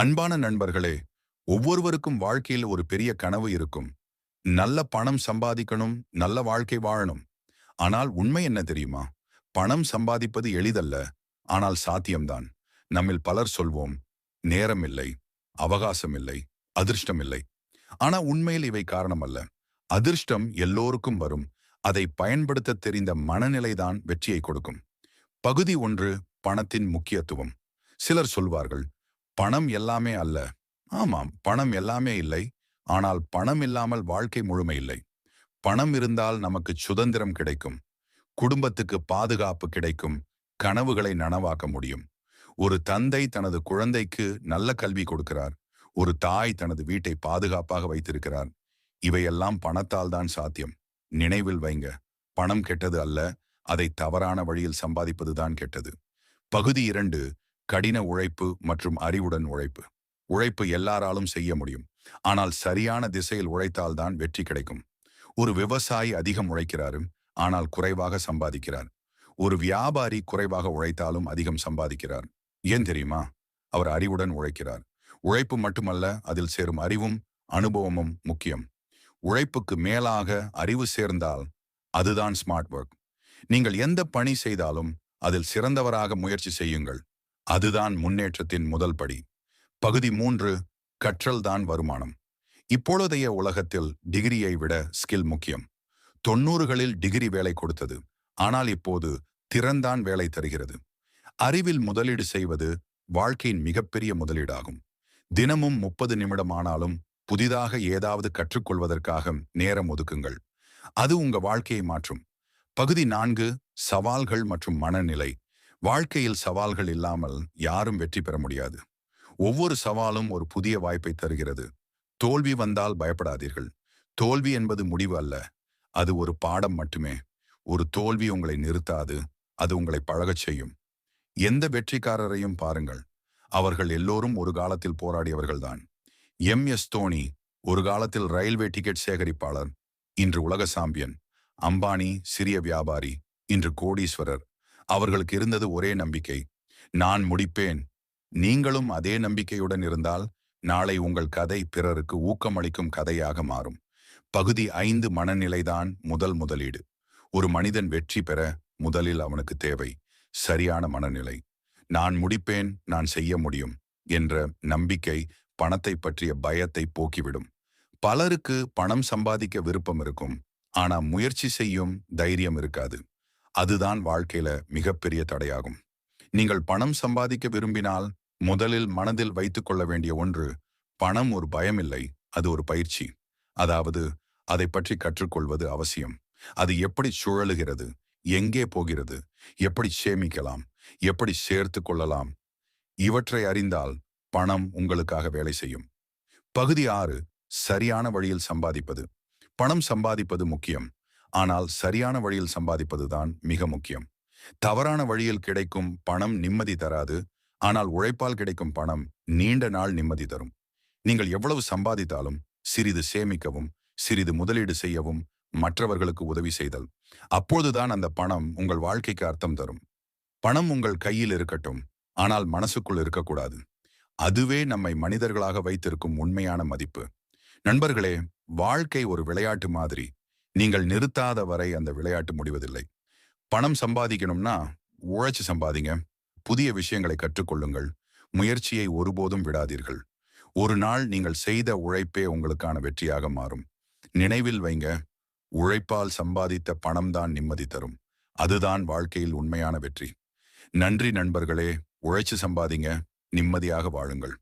அன்பான நண்பர்களே ஒவ்வொருவருக்கும் வாழ்க்கையில் ஒரு பெரிய கனவு இருக்கும். நல்ல பணம் சம்பாதிக்கணும் நல்ல வாழ்க்கை வாழணும். ஆனால் உண்மை என்ன தெரியுமா? பணம் சம்பாதிப்பது எளிதல்ல ஆனால் சாத்தியம்தான். நம்மில் பலர் சொல்வோம் நேரம் இல்லை அவகாசம் இல்லை அதிர்ஷ்டம் இல்லை. ஆனா உண்மையில் இவை காரணம் அல்ல அதிர்ஷ்டம் எல்லோருக்கும் வரும். அதை பயன்படுத்த தெரிந்த மனநிலைதான் வெற்றியை கொடுக்கும். பகுதி ஒன்று பணத்தின் முக்கியத்துவம். சிலர் சொல்வார்கள் பணம் எல்லாமே அல்ல. ஆமாம் பணம் எல்லாமே இல்லை. ஆனால் பணம் இல்லாமல் வாழ்க்கை முழுமை இல்லை. பணம் இருந்தால் நமக்கு சுதந்திரம் கிடைக்கும். குடும்பத்துக்கு பாதுகாப்பு கிடைக்கும். கனவுகளை நனவாக்க முடியும். ஒரு தந்தை தனது குழந்தைக்கு நல்ல கல்வி கொடுக்கிறார். ஒரு தாய் தனது வீட்டை பாதுகாப்பாக வைத்திருக்கிறார். இவையெல்லாம் பணத்தால் தான் சாத்தியம். நினைவில் வைங்க. பணம் கெட்டது அல்ல. அதை தவறான வழியில் சம்பாதிப்பதுதான் கெட்டது. பகுதி இரண்டு கடின உழைப்பு மற்றும் அறிவுடன் உழைப்பு. உழைப்பு எல்லாராலும் செய்ய முடியும். ஆனால் சரியான திசையில் உழைத்தால்தான் வெற்றி கிடைக்கும். ஒரு விவசாயி அதிகம் உழைக்கிறாரு ஆனால் குறைவாக சம்பாதிக்கிறார். ஒரு வியாபாரி குறைவாக உழைத்தாலும் அதிகம் சம்பாதிக்கிறார். ஏன் தெரியுமா? அவர் அறிவுடன் உழைக்கிறார். உழைப்பு மட்டுமல்ல அதில் சேரும் அறிவும் அனுபவமும் முக்கியம். உழைப்புக்கு மேலாக அறிவு சேர்ந்தால் அதுதான் ஸ்மார்ட் ஒர்க் நீங்கள் எந்த பணி செய்தாலும் அதில் சிறந்தவராக முயற்சி செய்யுங்கள். அதுதான் முன்னேற்றத்தின் முதல் படி. பகுதி மூன்று கற்றல்தான் வருமானம். இப்பொழுதைய உலகத்தில் டிகிரியை விட ஸ்கில் முக்கியம். தொன்னூறுகளில் டிகிரி வேலை கொடுத்தது. ஆனால் இப்போது திறன்தான் வேலை தருகிறது. அறிவில் முதலீடு செய்வது வாழ்க்கையின் மிகப்பெரிய முதலீடாகும். தினமும் முப்பது நிமிடம் ஆனாலும் புதிதாக ஏதாவது கற்றுக்கொள்வதற்காக நேரம் ஒதுக்குங்கள். அது உங்க வாழ்க்கையை மாற்றும். பகுதி நான்கு சவால்கள் மற்றும் மனநிலை. வாழ்க்கையில் சவால்கள் இல்லாமல் யாரும் வெற்றி பெற முடியாது. ஒவ்வொரு சவாலும் ஒரு புதிய வாய்ப்பை தருகிறது. தோல்வி வந்தால் பயப்படாதீர்கள். தோல்வி என்பது முடிவு அல்ல. அது ஒரு பாடம் மட்டுமே. ஒரு தோல்வி உங்களை நிறுத்தாது. அது உங்களை பழகச் செய்யும். எந்த வெற்றிக்காரரையும் பாருங்கள். அவர்கள் எல்லோரும் ஒரு காலத்தில் போராடியவர்கள்தான். எம். எஸ். தோனி ஒரு காலத்தில் ரயில்வே டிக்கெட் சேகரிப்பாளர் இன்று உலக சாம்பியன். அம்பானி சிறிய வியாபாரி இன்று கோடீஸ்வரர். அவர்களுக்கு இருந்தது ஒரே நம்பிக்கை. நான் முடிப்பேன். நீங்களும் அதே நம்பிக்கையுடன் இருந்தால் நாளை உங்கள் கதை பிறருக்கு ஊக்கமளிக்கும் கதையாக மாறும். பகுதி ஐந்து மனநிலைதான் முதல் முதலீடு. ஒரு மனிதன் வெற்றி பெற முதலில் அவனுக்கு தேவை சரியான மனநிலை. நான் முடிப்பேன் நான் செய்ய முடியும் என்ற நம்பிக்கை பணத்தை பற்றிய பயத்தை போக்கிவிடும். பலருக்கு பணம் சம்பாதிக்க விருப்பம் இருக்கும். ஆனா முயற்சி செய்யும் தைரியம் இருக்காது. அதுதான் வாழ்க்கையில மிகப்பெரிய தடையாகும். நீங்கள் பணம் சம்பாதிக்க விரும்பினால் முதலில் மனதில் வைத்துக் கொள்ள வேண்டிய ஒன்று பணம் ஒரு பயமில்லை அது ஒரு பயிற்சி. அதாவது அதை பற்றி கற்றுக்கொள்வது அவசியம். அது எப்படி சுழலுகிறது எங்கே போகிறது எப்படி சேமிக்கலாம் எப்படி சேர்த்து கொள்ளலாம் இவற்றை அறிந்தால் பணம் உங்களுக்காக வேலை செய்யும். பகுதி ஆறு சரியான வழியில் சம்பாதிப்பது. பணம் சம்பாதிப்பது முக்கியம். ஆனால் சரியான வழியில் சம்பாதிப்பதுதான் மிக முக்கியம். தவறான வழியில் கிடைக்கும் பணம் நிம்மதி தராது. ஆனால் உழைப்பால் கிடைக்கும் பணம் நீண்ட நாள் நிம்மதி தரும். நீங்கள் எவ்வளவு சம்பாதித்தாலும் சிறிது சேமிக்கவும் சிறிது முதலீடு செய்யவும் மற்றவர்களுக்கு உதவி செய்தல். அப்போதுதான் அந்த பணம் உங்கள் வாழ்க்கைக்கு அர்த்தம் தரும். பணம் உங்கள் கையில் இருக்கட்டும். ஆனால் மனசுக்குள் இருக்கக்கூடாது. அதுவே நம்மை மனிதர்களாக வைத்திருக்கும் உண்மையான மதிப்பு. நண்பர்களே வாழ்க்கை ஒரு விளையாட்டு மாதிரி. நீங்கள் நிறுத்தாத வரை அந்த விளையாட்டு முடிவதில்லை. பணம் சம்பாதிக்கணும்னா உழைச்சு சம்பாதிங்க. புதிய விஷயங்களை கற்றுக்கொள்ளுங்கள். முயற்சியை ஒருபோதும் விடாதீர்கள். ஒரு நாள் நீங்கள் செய்த உழைப்பே உங்களுக்கான வெற்றியாக மாறும். நினைவில் வைங்க உழைப்பால் சம்பாதித்த பணம்தான் நிம்மதி தரும். அதுதான் வாழ்க்கையில் உண்மையான வெற்றி. நன்றி நண்பர்களே உழைச்சு சம்பாதிங்க நிம்மதியாக வாழுங்கள்.